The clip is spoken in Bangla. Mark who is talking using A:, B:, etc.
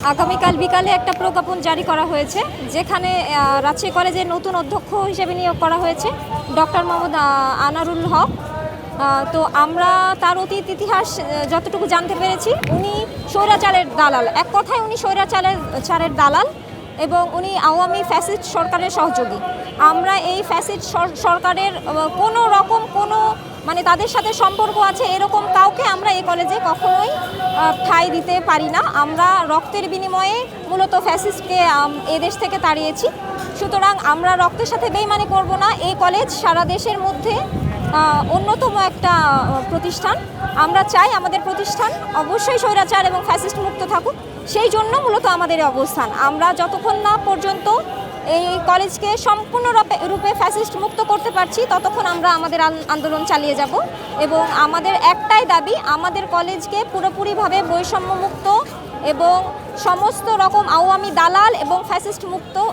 A: আগামীকাল বিকালে একটা প্রজ্ঞাপন জারি করা হয়েছে, যেখানে রাজশাহী কলেজের নতুন অধ্যক্ষ হিসেবে নিয়োগ করা হয়েছে, ডক্টর মোহাম্মদ আনারুল হক। তো আমরা তার অতীত ইতিহাস যতটুকু জানতে পেরেছি, উনি স্বৈরাচারের দালাল। এক কথায় উনি স্বৈরাচারের, চারের দালাল এবং উনি আওয়ামী ফ্যাসিস্ট সরকারের সহযোগী। আমরা এই ফ্যাসিস্ট সরকারের কোনো রকম কোনো মানে তাদের সাথে সম্পর্ক আছে এরকম কাউকে কলেজে কখনোই ঠাঁই দিতে পারি না। আমরা রক্তের বিনিময়ে মূলত ফ্যাসিস্টকে আম, এ দেশ থেকে তাড়িয়েছি। সুতরাং আমরা রক্তের সাথে বেইমানি করব না। এই কলেজ সারা দেশের মধ্যে অন্যতম একটা প্রতিষ্ঠান। আমরা চাই আমাদের প্রতিষ্ঠান অবশ্যই স্বৈরাচার এবং ফ্যাসিস্ট মুক্ত থাকুক। সেই জন্য মূলত আমাদের অবস্থান। আমরা যতক্ষণ না পর্যন্ত এই কলেজকে সম্পূর্ণরূপে রূপে- ফ্যাসিস্ট মুক্ত করতে পারছি, ততক্ষণ আমরা আমাদের আন্দোলন চালিয়ে যাব। এবং আমাদের একটাই দাবি, আমাদের কলেজকে পুরোপুরিভাবে বৈষম্য মুক্ত এবং সমস্ত রকম আওয়ামী দালাল এবং ফ্যাসিস্ট মুক্ত